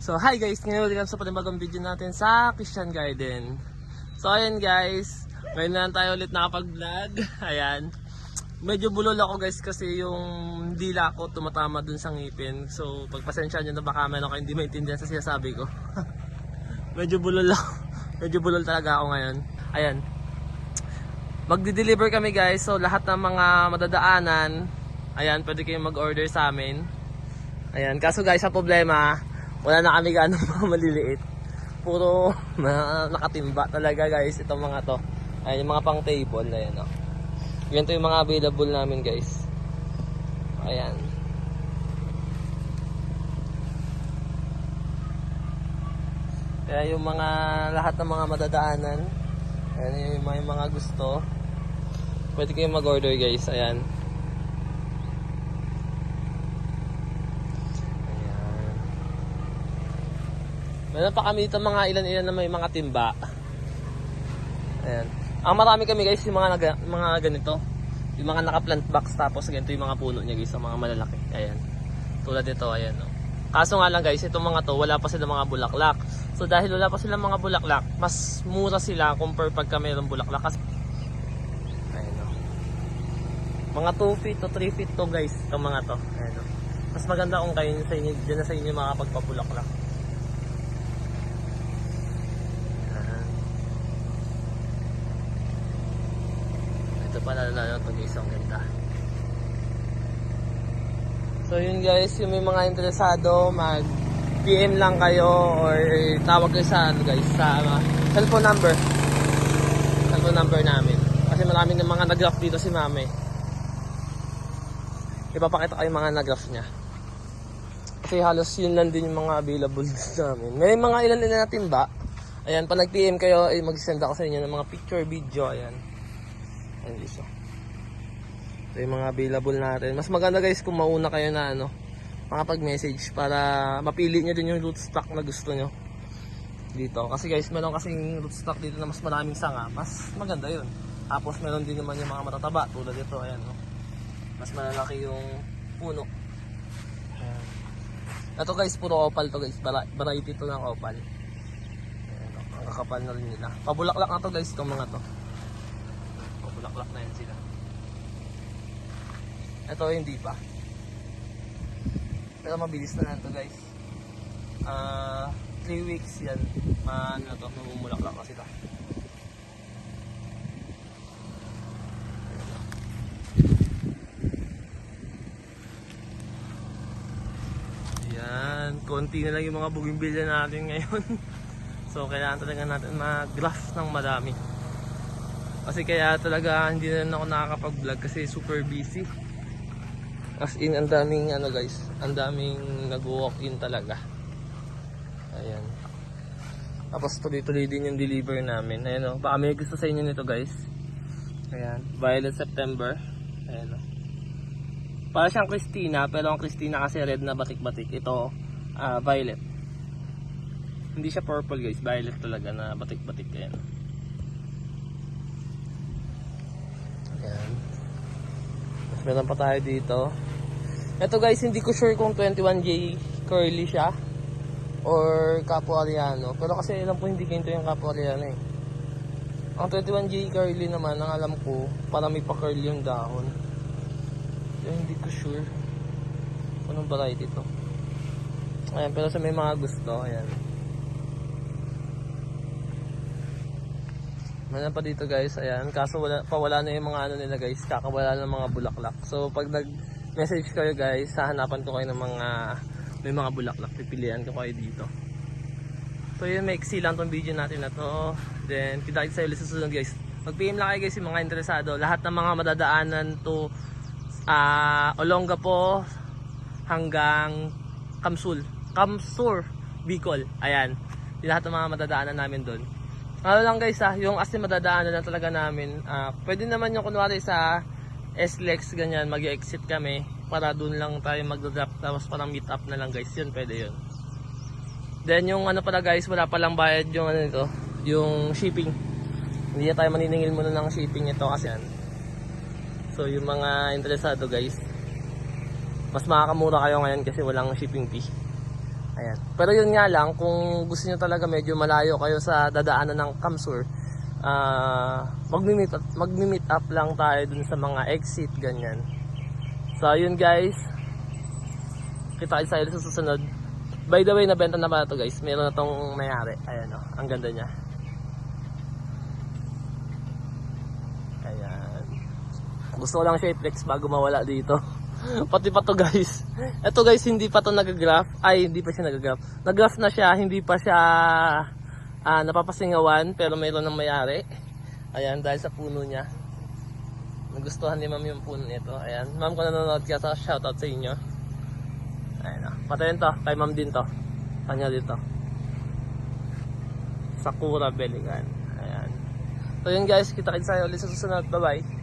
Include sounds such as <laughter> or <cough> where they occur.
So hi guys, ngayon kami sa panibagong video natin sa Christian Garden. So ayan guys, ngayon na tayo ulit nakapag-vlog. <laughs> Ayan. Medyo bulol ako guys kasi yung dila ko tumatama dun sa ngipin. So pagpasensya nyo na baka meron kayo hindi maintindihan sa sinasabi ko. <laughs> Medyo bulol ako. <laughs> Medyo bulol talaga ako ngayon. Ayan. Magdi-deliver kami guys. So lahat ng mga madadaanan, ayan, pwede kayong mag-order sa amin. Ayan, kaso guys, sa problema, wala na kami gaano <laughs> mga maliliit. Puro <laughs> na, nakatimba talaga guys, itong mga to. Ayan, yung mga pang table, ayan o. Ganito yung mga available namin guys. Ayan. Kaya yung mga, lahat ng mga madadaanan, ayan yung mga, yung mga gusto, pwede kayong mag-order guys, ayan. Ayan. Meron pa kami dito mga ilan-ilan na may mga timba. Ayan. Ang marami kami guys yung mga naga, mga ganito. Yung mga naka-plant box tapos ganito yung mga puno niya guys, yung mga malalaki. Ayan. Tulad ito, ayan. No. Kaso nga lang guys, itong mga to, wala pa sila mga bulaklak. So dahil wala pa sila mga bulaklak, mas mura sila compare pagka mayroong bulaklak. Kasi, ayan no. Mga 2 feet to 3 feet to guys, itong mga to. Ayan no. Mas maganda kung kayo sa inyo, dyan na sa inyo makapagpabulaklak. Ayan. Pa ito guys, ang ganda. So yun guys, yung may mga interesado, mag PM lang kayo or tawag kayo sa ano guys, sa uh, cellphone number. Cellphone number namin. Kasi marami ng mga nag-graph dito si Mame. Ipapakita ko yung mga nag-graph niya. Kasi halos yun lang din yung mga available <laughs> namin. May mga ilan na timba. Ayan, pag nag-PM kayo, ay mag-send ako sa inyo ng mga picture, video, ayan. Ayan, oh. Ito yung mga available natin. Mas maganda guys kung mauna kayo na ano, makapag-message para mapili nyo din yung rootstock na gusto nyo dito. Kasi guys, meron kasing rootstock dito na mas maraming sanga. Mas maganda yun. Tapos meron din naman yung mga matataba tulad ito. Ayan, no? Mas malalaki yung puno. Ayan. Ito guys, puro opal to guys. Variety to ng opal. Ayan? Ang kakapal na rin nila. Pabulaklak na to guys, itong mga to. Pabulaklak na yan sila. Ito hindi pa. Pero mabilis na lang to guys. Ah, 3 weeks yan. Ah, ano na to, mamumulaklak to. Yan, konti na lang yung mga bugimbilya natin ngayon. <laughs> so kailangan talaga natin mag-graft ng madami. Kasi kaya talaga hindi na ako nakakapag-vlog kasi super busy. As in, ang daming ano guys, ang daming nag-walk in talaga. Ayan. Tapos tuloy-tuloy din yung deliver namin. Ayan o, baka may gusto sa inyo nito guys. Ayan, Violet September. Ayan o. Para siyang Christina, pero ang Christina kasi red na batik-batik. Ito, ah, violet. Hindi siya purple guys, violet talaga na batik-batik. Ayan. Ayan. Mas meron pa tayo dito. Ito guys, hindi ko sure kung 21J curly siya or Capuariano. Pero kasi alam ko hindi ganito yung Capuariano eh. Ang 21J curly naman, ang alam ko, para may pa-curly yung dahon. Pero hindi ko sure anong variety to. Ayan, pero sa may mga gusto, ayan. Meron pa dito guys, ayan. Kaso wala, pawala na yung mga ano nila guys, kakawala ng mga bulaklak. So pag nag-message kayo guys, hahanapan ko kayo ng mga, may mga bulaklak. Pipilian ko kayo dito. So yun, may lang tong video natin na to. Then, kita kita sa sa susunod guys. Mag-PM lang kayo guys yung mga interesado. Lahat ng mga madadaanan to ah Olongapo hanggang Kamsul. Kamsur, Bicol. Ayan. Yung lahat ng mga madadaanan namin doon. Ano lang guys ah, yung as in madadaanan na talaga namin. ah pwede naman yung kunwari sa SLEX ganyan, mag-exit kami para doon lang tayo mag-drop tapos parang meet up na lang guys. Yun, pwede yun. Then yung ano pala guys, wala palang bayad yung ano nito, yung shipping. Hindi na tayo maniningil muna ng shipping ito kasi yan. So yung mga interesado guys, mas makakamura kayo ngayon kasi walang shipping fee. Ayan. Pero yun nga lang, kung gusto nyo talaga medyo malayo kayo sa dadaanan ng Kamsur, ah magmi-meet up, magmi-meet up lang tayo dun sa mga exit, ganyan. So, yun guys. Kita kayo sa susunod. By the way, nabenta na ba ito guys? Meron na tong mayari. Ayan o, ang ganda niya. Ayan. Gusto ko lang siya i-flex bago mawala dito. <laughs> Pati pa to guys. Ito guys, hindi pa to nag-graph. Ay, hindi pa siya nag-graph. Nag-graph na siya, hindi pa siya ah, napapasingawan, pero mayroon ng mayari. Ayan, dahil sa puno niya. Nagustuhan ni ma'am yung puno nito. Ayan, ma'am kung nanonood ka, sa shoutout sa inyo. Ayan o. Patayin to, kay ma'am din to. Kanya dito. Sakura Beligan. Ayan. So yun guys, kita kita sa ulit sa susunod. Bye bye.